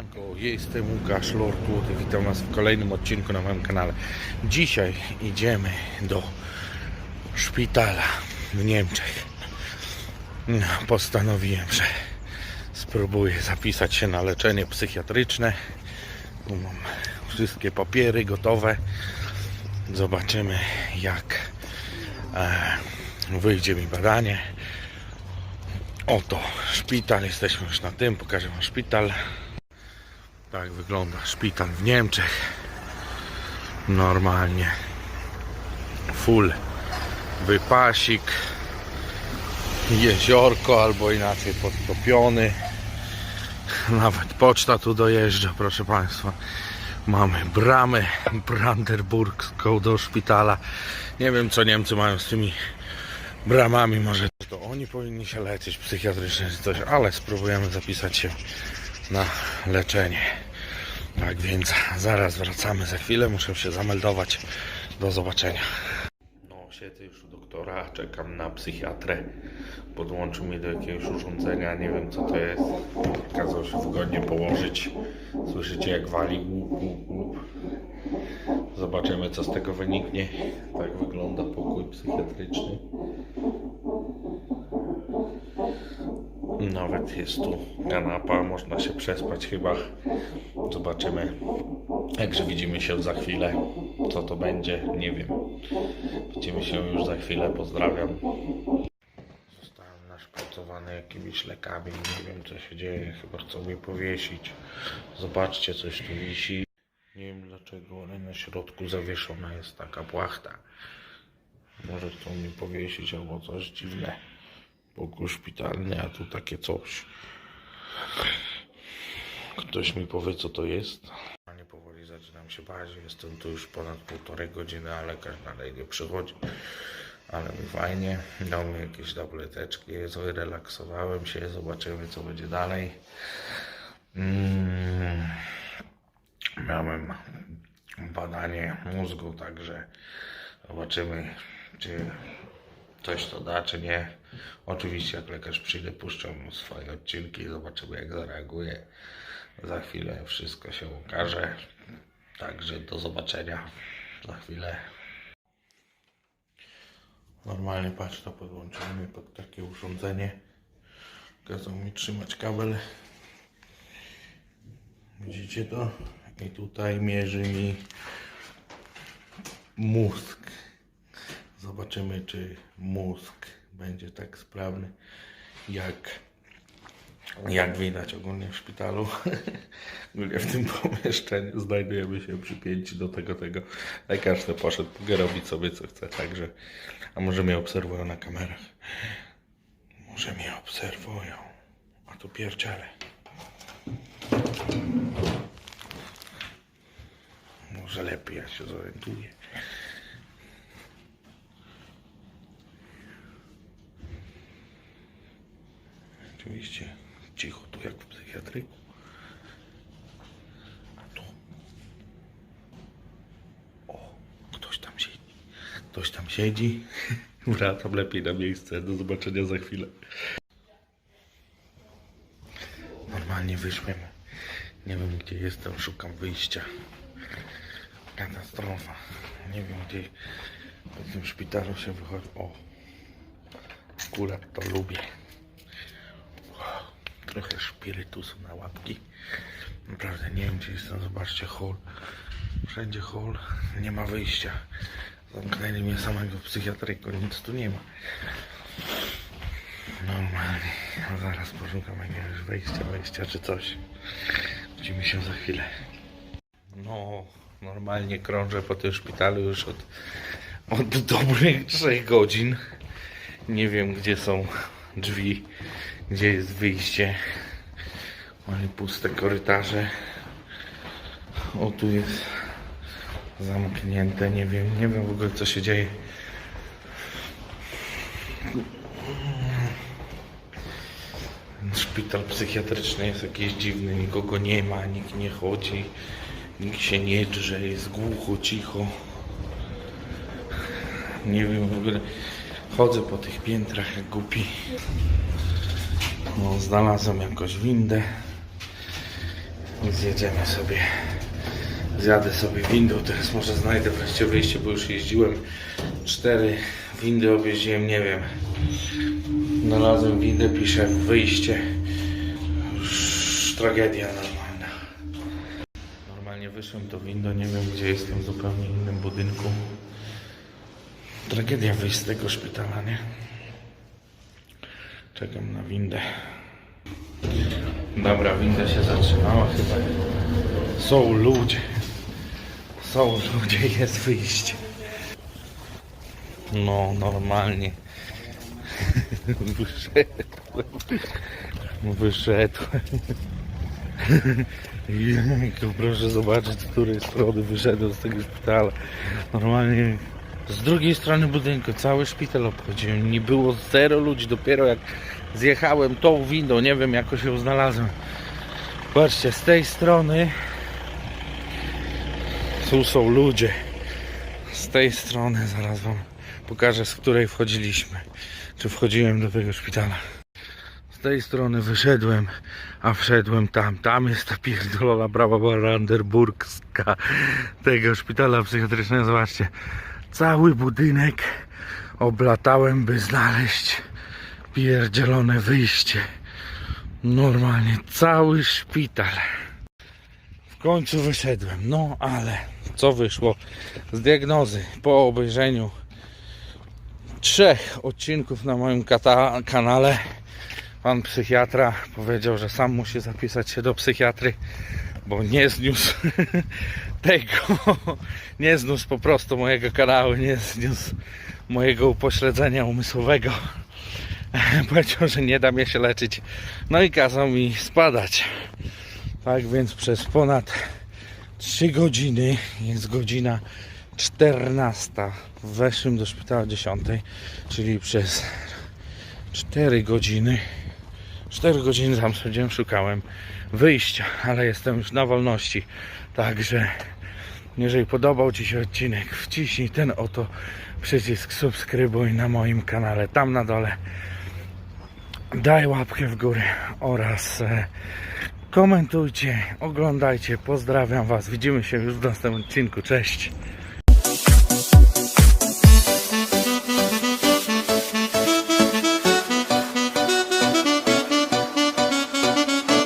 Siemanko, jestem Łukasz Lortu, witam Was w kolejnym odcinku na moim kanale. Dzisiaj idziemy do szpitala w Niemczech. No, Postanowiłem, że spróbuję zapisać się na leczenie psychiatryczne. Tu mam wszystkie papiery gotowe. Zobaczymy jak e, wyjdzie mi badanie. Oto szpital, jesteśmy już na tym, pokażę Wam szpital. Tak wygląda szpital w Niemczech. Normalnie. Full wypasik. Jeziorko albo inaczej podtopiony. Nawet poczta tu dojeżdża, proszę Państwa. Mamy bramę brandenburgską do szpitala. Nie wiem co Niemcy mają z tymi bramami, może to oni powinni się leczyć psychiatrycznie czy coś, ale spróbujemy zapisać się na leczenie. Tak więc zaraz wracamy za chwilę, muszę się zameldować. Do zobaczenia. No, siedzę już u doktora, czekam na psychiatrę. Podłączył mnie do jakiegoś urządzenia, nie wiem co to jest. Kazał się wygodnie położyć. Słyszycie jak wali. Zobaczymy co z tego wyniknie. Tak wygląda pokój psychiatryczny. Nawet jest tu kanapa, można się przespać chyba. Zobaczymy. Także widzimy się za chwilę. Co to będzie, nie wiem. Widzimy się już za chwilę, pozdrawiam. Zostałem naszpracowany jakimiś lekami, nie wiem co się dzieje, chyba chcą mnie powiesić. Zobaczcie, coś tu wisi. Nie wiem dlaczego, ale na środku zawieszona jest taka płachta. Może chcą mnie powiesić albo coś dziwne. Pokój szpitalny, a tu takie coś. Ktoś mi powie co to jest. Nie powoli zaczynam się bać. Jestem tu już ponad półtorej godziny, a lekarz dalej nie przychodzi. Ale mi fajnie. Dał mi jakieś tableteczki, zrelaksowałem się, zobaczymy co będzie dalej. Mm. Miałem badanie mózgu, także zobaczymy, czy coś to da, czy nie. Oczywiście, jak lekarz przyjdzie, puszczę mu swoje odcinki, zobaczymy, jak zareaguje. Za chwilę wszystko się ukaże. Także do zobaczenia za chwilę. Normalnie patrz, to podłączymy pod takie urządzenie. Kazał mi trzymać kabel. Widzicie to? I tutaj mierzy mi mózg. Zobaczymy, czy mózg będzie tak sprawny, jak, jak widać ogólnie w szpitalu. Ogólnie w tym pomieszczeniu znajdujemy się przypięci do tego, tego. Lekarz to poszedł, mogę robić sobie co chce, także, a może mnie obserwują na kamerach. Może mnie obserwują, a tu pierdziele. Może lepiej ja się zorientuję. Oczywiście cicho tu jak w psychiatryku. Tu. O, ktoś tam siedzi. Ktoś tam siedzi. Wracam lepiej na miejsce. Do zobaczenia za chwilę. Normalnie wyszłem. Nie wiem gdzie jestem, szukam wyjścia. Katastrofa. Nie wiem gdzie po tym szpitalu się wychodzi. O, akurat to lubię. Trochę szpirytusu na łapki. Naprawdę nie wiem gdzie jestem. Zobaczcie hol. Wszędzie hol. Nie ma wyjścia. Zamknęli mnie samego w psychiatryku. Nic tu nie ma. Normalnie. No zaraz poszukam jakiegoś wejścia, wejścia czy coś. Widzimy się za chwilę. No, normalnie krążę po tym szpitalu już od, od dobrych 3 godzin. Nie wiem, gdzie są drzwi, gdzie jest wyjście. Mamy puste korytarze. O, tu jest zamknięte. Nie wiem, nie wiem w ogóle, co się dzieje. Szpital psychiatryczny jest jakiś dziwny, nikogo nie ma, nikt nie chodzi, nikt się nie drze, jest głucho, cicho. Nie wiem w ogóle, chodzę po tych piętrach jak głupi. No, znalazłem jakąś windę. I zjedziemy sobie. Zjadę sobie windą, teraz może znajdę wreszcie wyjście, bo już jeździłem. Cztery windy objeździłem, nie wiem. Znalazłem windę, piszę wyjście. Już tragedia normalna. Normalnie wyszłem do windą, nie wiem gdzie jestem, w zupełnie innym budynku. Tragedia wyjść z tego szpitala, nie? Czekam na windę. Dobra, winda się zatrzymała chyba. Są ludzie. Są ludzie, jest wyjście. No, normalnie. Wyszedłem. Wyszedłem. Jejku, proszę zobaczyć, z której strony wyszedłem z tego szpitala. Normalnie z drugiej strony budynku cały szpital obchodziłem. Nie było zero ludzi. Dopiero jak zjechałem tą windą, nie wiem, jakoś ją znalazłem. Patrzcie, z tej strony tu są ludzie. Z tej strony zaraz wam pokażę, z której wchodziliśmy. Czy wchodziłem do tego szpitala. Z tej strony wyszedłem, a wszedłem tam. Tam jest ta pierdolona brawa brandenburgska tego szpitala psychiatrycznego. Zobaczcie, cały budynek oblatałem, by znaleźć pierdzielone wyjście. Normalnie cały szpital. W końcu wyszedłem. No ale co wyszło z diagnozy po obejrzeniu trzech odcinków na moim kanale? Pan psychiatra powiedział, że sam musi zapisać się do psychiatry, bo nie zniósł tego, nie zniósł po prostu mojego kanału, nie zniósł mojego upośledzenia umysłowego. Powiedział, że nie da mnie się leczyć. No i kazał mi spadać. Tak więc przez ponad 3 godziny, jest godzina 14, weszłem do szpitala 10, czyli przez 4 godziny, 4 godziny tam siedziałem, szukałem wyjścia, ale jestem już na wolności. Także jeżeli podobał Ci się odcinek, wciśnij ten oto przycisk subskrybuj na moim kanale, tam na dole. Daj łapkę w górę oraz e, komentujcie, oglądajcie. Pozdrawiam Was. Widzimy się już w następnym odcinku. Cześć.